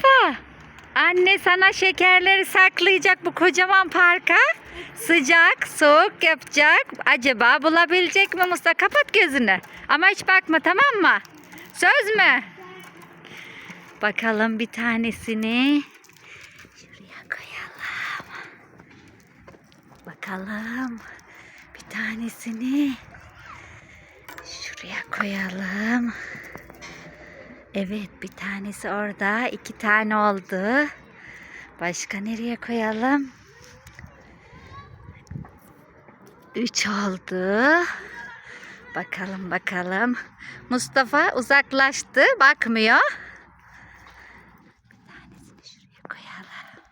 Mustafa. Anne sana şekerleri saklayacak bu kocaman parka. Sıcak, soğuk yapacak. Acaba bulabilecek mi Mustafa? Kapat gözünü. Ama hiç bakma tamam mı? Söz mü? Bakalım bir tanesini. Şuraya koyalım. Bakalım. Bir tanesini şuraya koyalım. Evet bir tanesi orada. iki tane oldu. Başka nereye koyalım? Üç oldu. Bakalım bakalım. Mustafa uzaklaştı. Bakmıyor. Bir tanesini şuraya koyalım.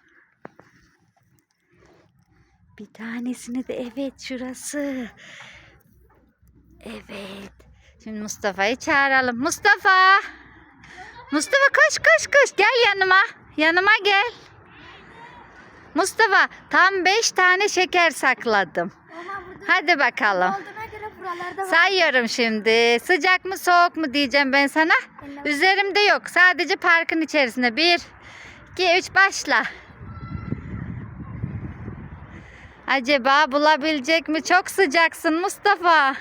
Bir tanesini de evet şurası. Evet. Şimdi Mustafa'yı çağıralım. Mustafa! Mustafa koş koş koş. Gel yanıma. Yanıma gel. Mustafa tam beş tane şeker sakladım. Hadi bakalım. Sayıyorum şimdi. Sıcak mı soğuk mu diyeceğim ben sana. Üzerimde yok. Sadece parkın içerisinde. Bir, iki, üç başla. Acaba bulabilecek mi? Çok sıcaksın Mustafa.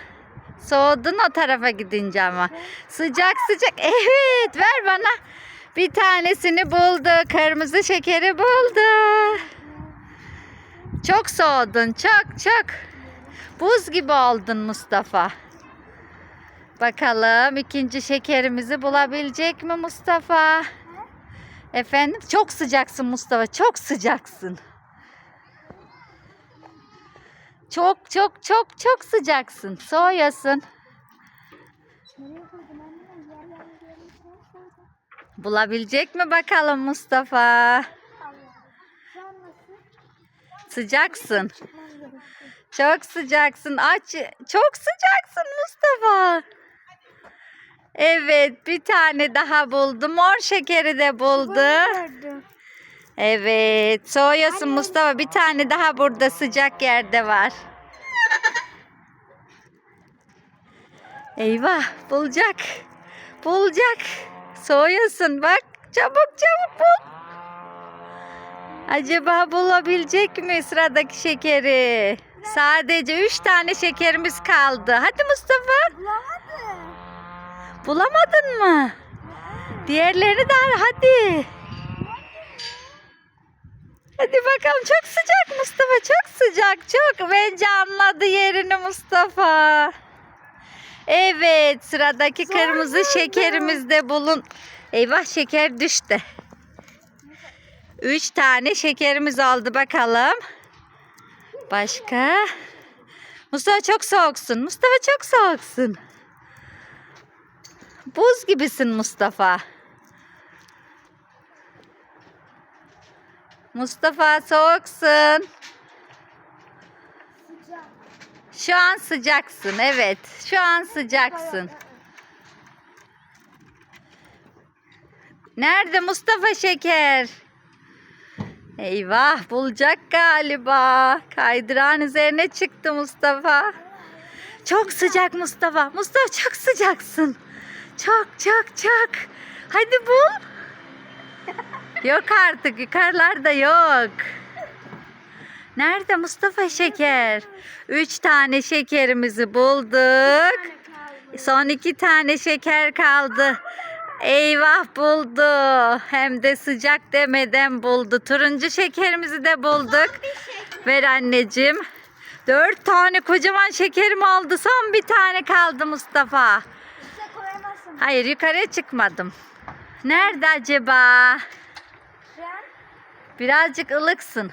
Soğudun o tarafa gidince ama. Sıcak sıcak. Evet ver bana. Bir tanesini buldu. Kırmızı şekeri buldu. Çok soğudun. Çok çok. Buz gibi oldun Mustafa. Bakalım ikinci şekerimizi bulabilecek mi Mustafa? Efendim çok sıcaksın Mustafa çok sıcaksın. Çok çok çok çok sıcaksın. Soğuyasın. Bulabilecek mi bakalım Mustafa? Sıcaksın. Çok sıcaksın. Aç. Çok sıcaksın Mustafa. Evet, bir tane daha buldum. Mor şekeri de buldu. Evet, soğuyasın Mustafa. Bir tane daha burada sıcak yerde var. Eyvah, bulacak. Bulacak. Soğuyasın bak. Çabuk çabuk bul. Acaba bulabilecek mi sıradaki şekeri? Sadece üç tane şekerimiz kaldı. Hadi Mustafa. Bulamadım. Bulamadın mı? Diğerlerini de hadi. Hadi bakalım çok sıcak Mustafa çok sıcak çok. Bence anladı yerini Mustafa. Evet sıradaki kırmızı şekerimiz de bulun. Eyvah şeker düştü. Üç tane şekerimiz oldu bakalım. Başka? Mustafa çok soğuksun. Mustafa çok soğuksun. Buz gibisin Mustafa. Mustafa soğuksun. Şu an sıcaksın. Evet. Şu an sıcaksın. Nerede Mustafa Şeker? Eyvah bulacak galiba. Kaydıran üzerine çıktı Mustafa. Çok sıcak Mustafa. Mustafa çok sıcaksın. Çok çok çok. Hadi bul. Yok artık yukarılarda yok. Nerede Mustafa Şeker? Üç tane şekerimizi bulduk. Son iki tane şeker kaldı. Eyvah buldu. Hem de sıcak demeden buldu. Turuncu şekerimizi de bulduk. Ver anneciğim. Dört tane kocaman şekerim oldu. Son bir tane kaldı Mustafa. Hayır yukarıya çıkmadım. Nerede acaba? Birazcık ılıksın.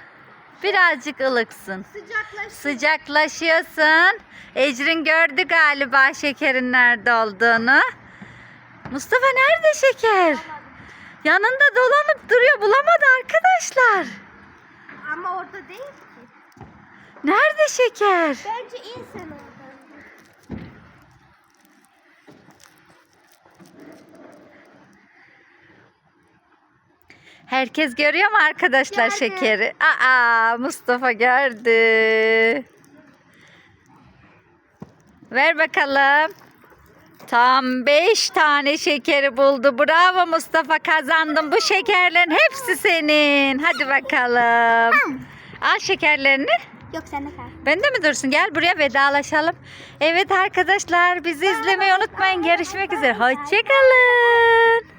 Birazcık ılıksın. Sıcaklaşıyorsun. Ecrin gördü galiba şekerin nerede olduğunu. Mustafa nerede şeker? Yanında dolanıp duruyor. Bulamadı arkadaşlar. Ama orada değil ki. Nerede şeker? Bence in Herkes görüyor mu arkadaşlar Gördüm. şekeri? Aa Mustafa gördü. Ver bakalım. Tam 5 tane şekeri buldu. Bravo Mustafa kazandın. Bu şekerlerin hepsi senin. Hadi bakalım. Al şekerlerini. Yok sen de kal. Bende mi dursun? Gel buraya vedalaşalım. Evet arkadaşlar bizi izlemeyi unutmayın. Görüşmek üzere. Hoşçakalın.